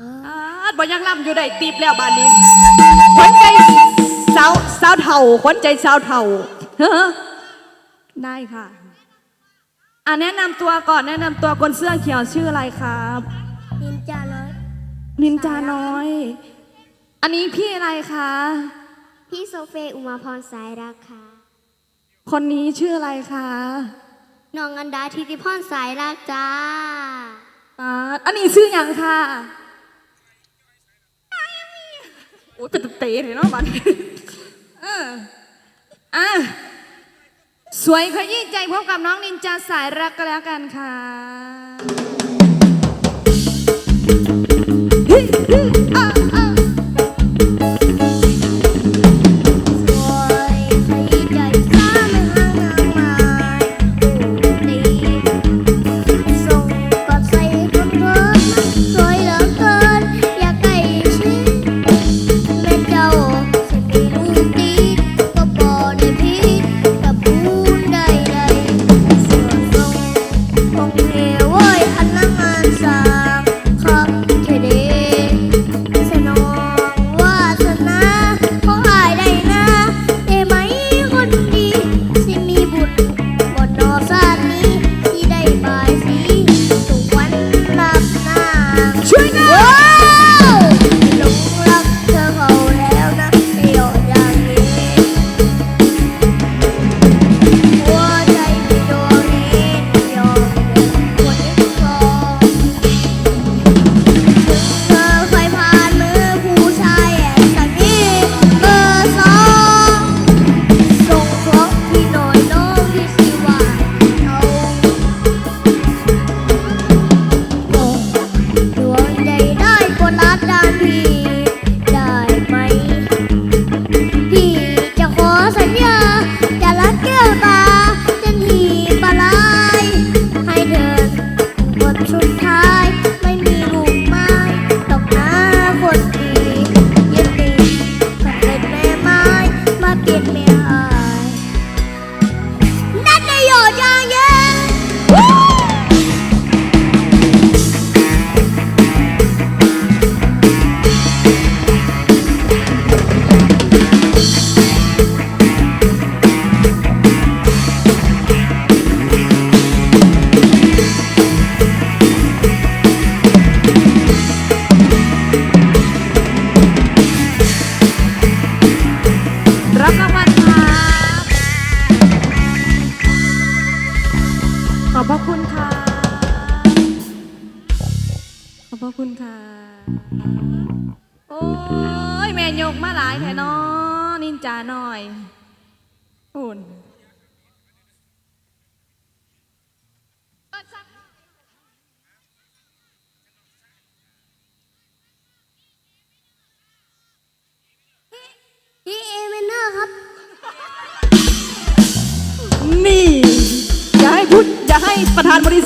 อาดบ่ยังล่ำอยู่ได้ตีบแล้วบานนี้ขวัใจสาวสาวเท่าขวัใจสาวเท่าเฮ้อได้ค่ะอะแนะนำตัวก่อนแนะนำตัวคนเสื้อเขียวชื่ออะไรครับนินจาน้อย นินจาน้อย อันนี้พี่อะไรคะ พี่โซเฟอุมาพรสายรักค่ะ คนนี้ชื่ออะไรคะน้องอันดาทิติพรสายรักจ้าอ่าอันนี้ชื่ออย่างค่ะ โอ้แต่เตะเลยเนาะบัดเอออะสวยขยี้ใจพบกับน้องนินจาสายรักก็แล้วกันค่ะ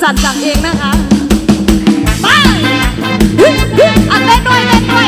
สันสั่งเองนะคะ ไปอันเต้นด้วยเต้นด้วย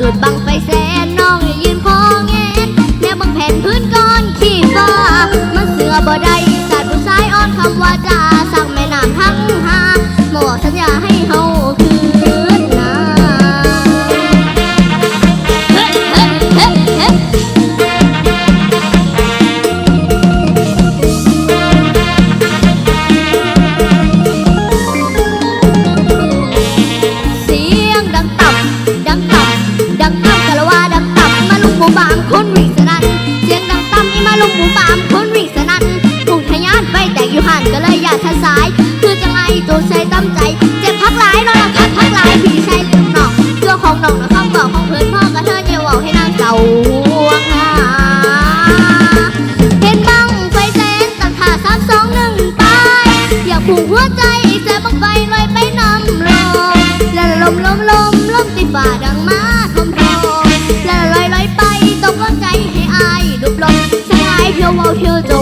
จุดบังไฟแสนน้องยืนคองแงนแนวบังแผ่นพื้นก้อนขี้ฟ้ามันเสือบ่ได้ ผูกหัวใจแสบบังไฟลอยไปน้ำรอและลมลมลมลมติดฝ่าดังมาทมทองและลอยลอยไปตกลงใจให้อายดุบลมชายเพียวเวาเพียวจ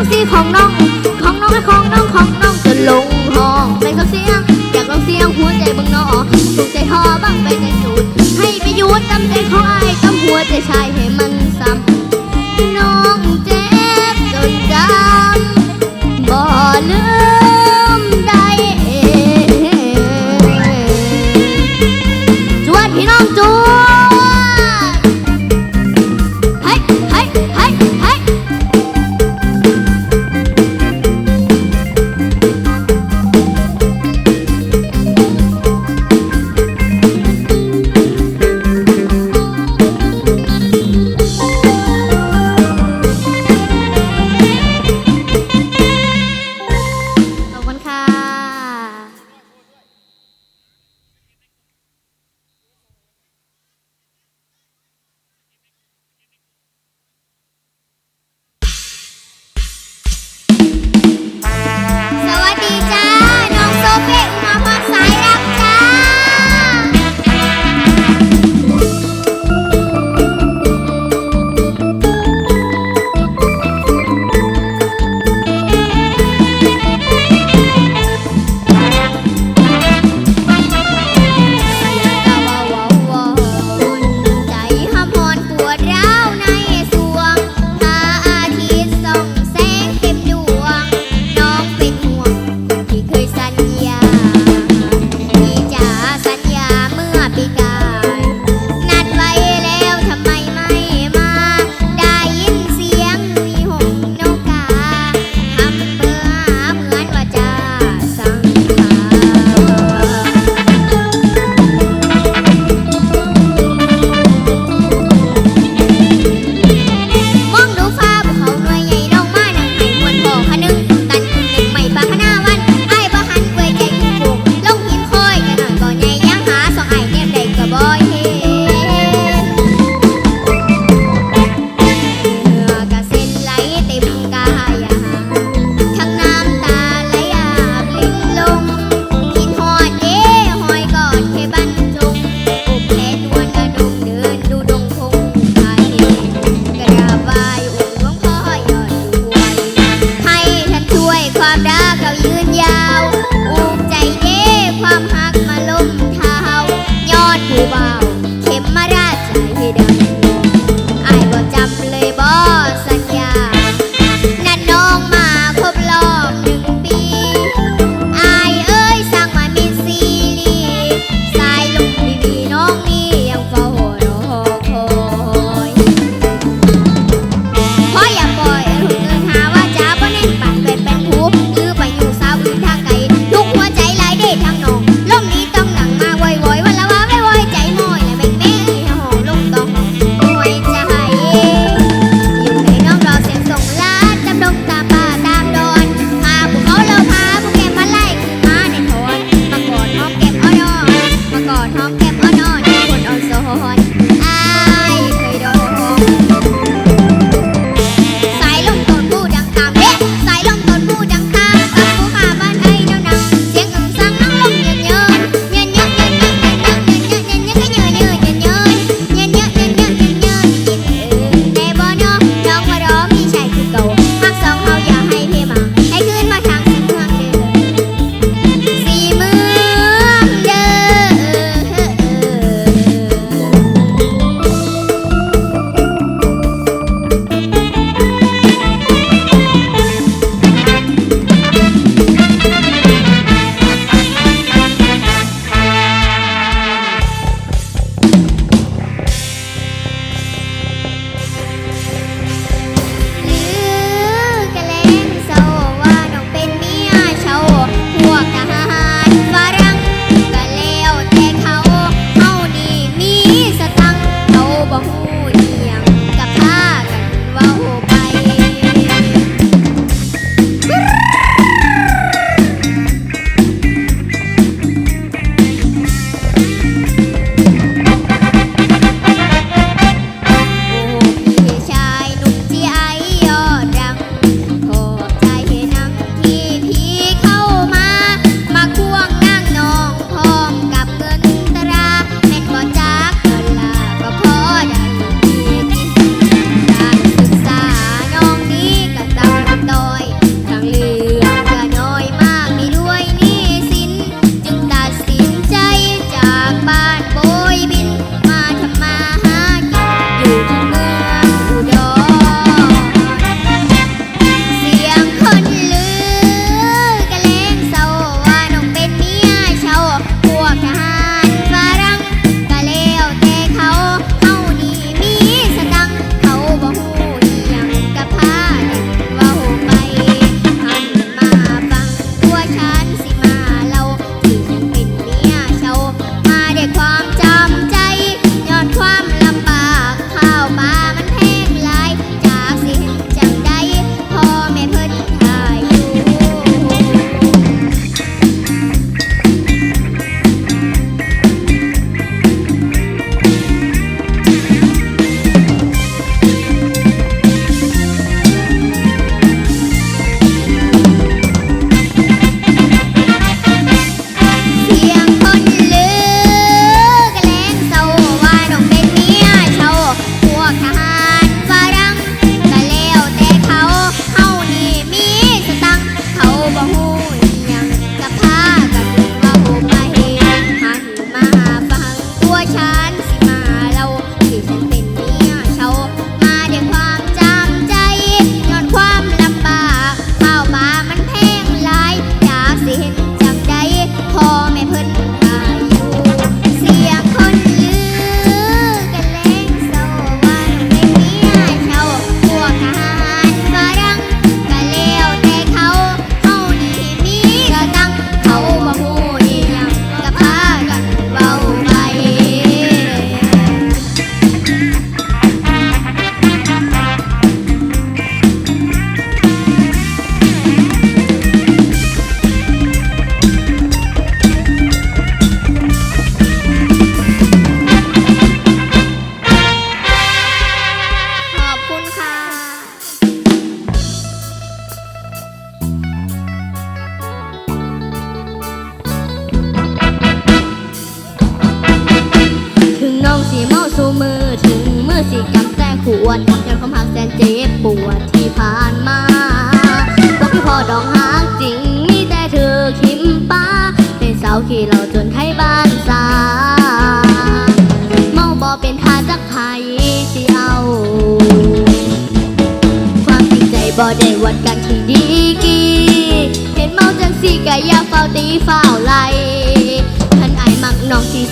องสีของน้อง ของน้องและของน้องของน้องจะลงห้องไม่เข้เสียง อยากลองเสียงหัวใจบางนอถูกใจทอบ้างไปในสูดให้ไปยุดตำใจของไอ้ตำหัวใจชายให้ม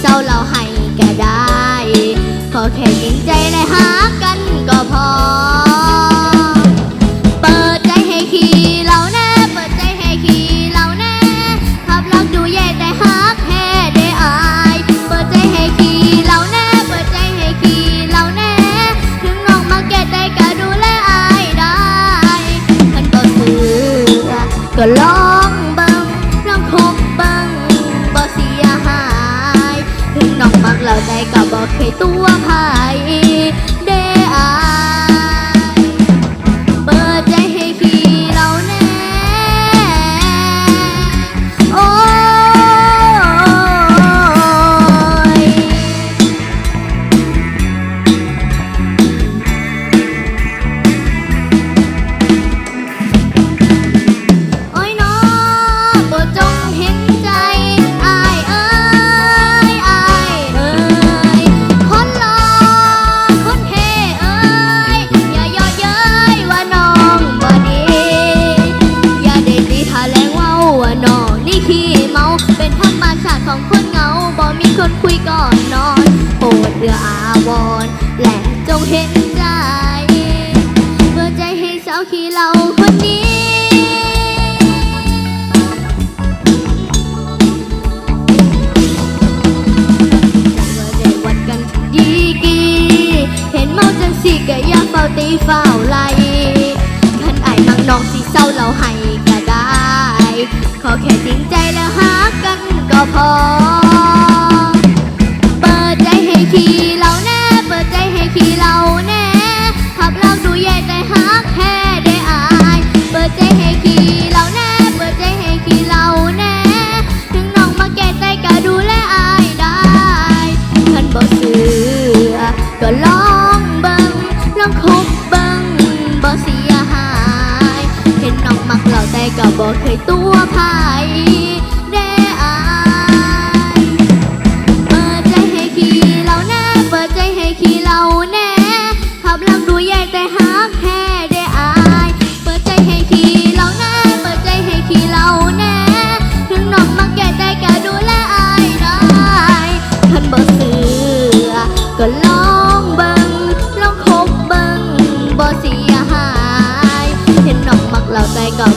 เศร้าเราให้ก็ได้ ขอแค่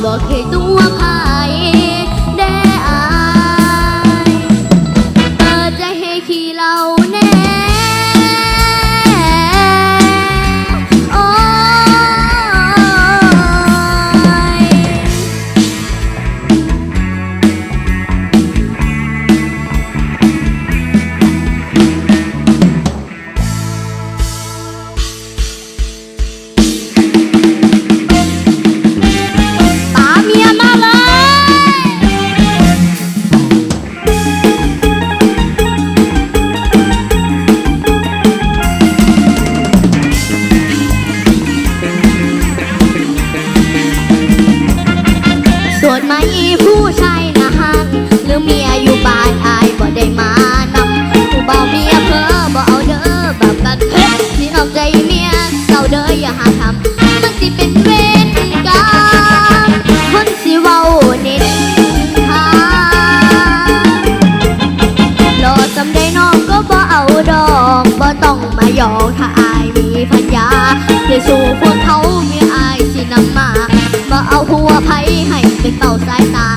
บอกให้ตัวเา หัวไผให้ไปเป่าสายตา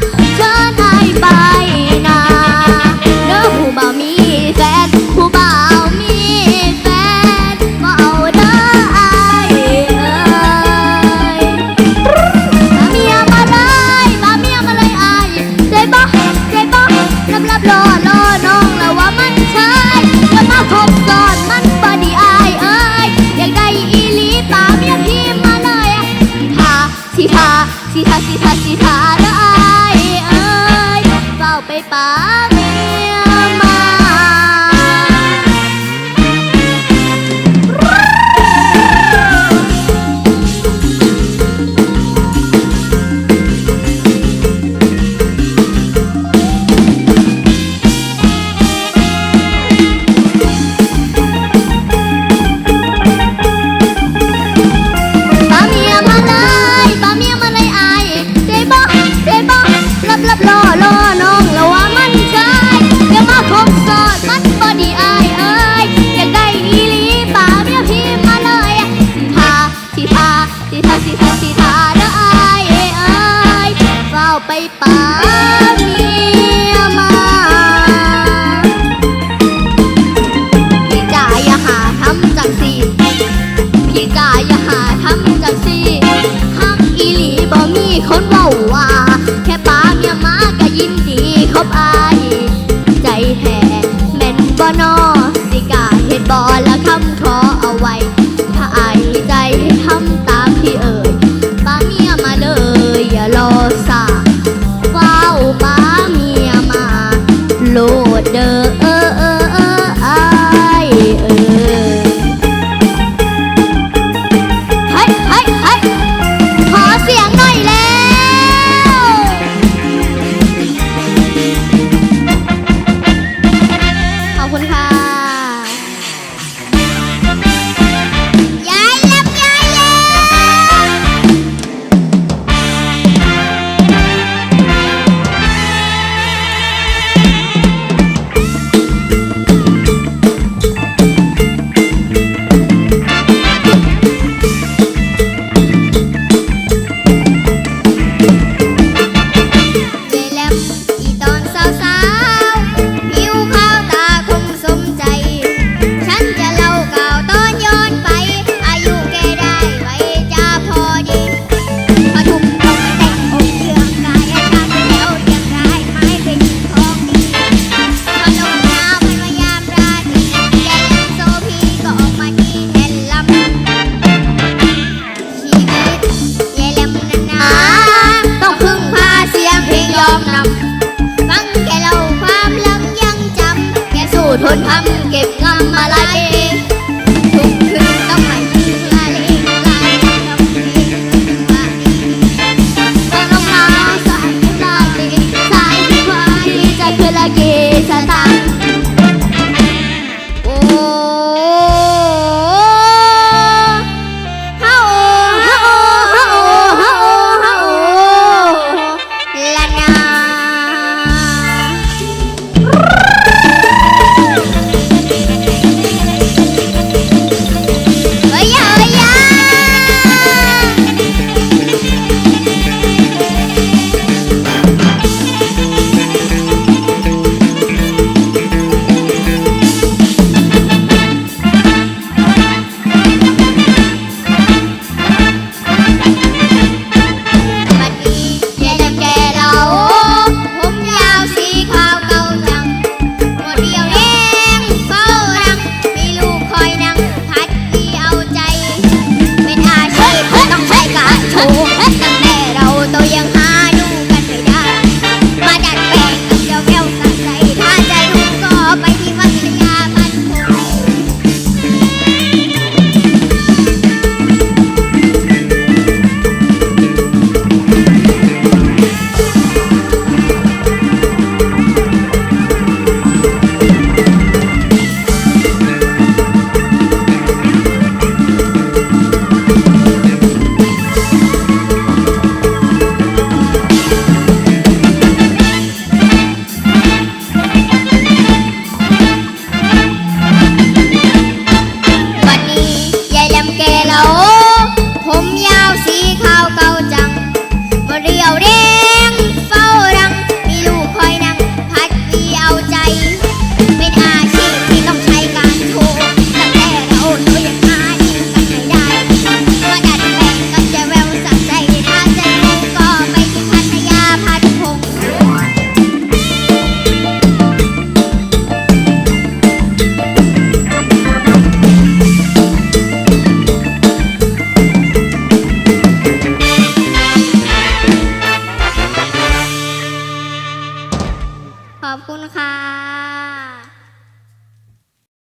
คนทำเก็บงำมาลายเ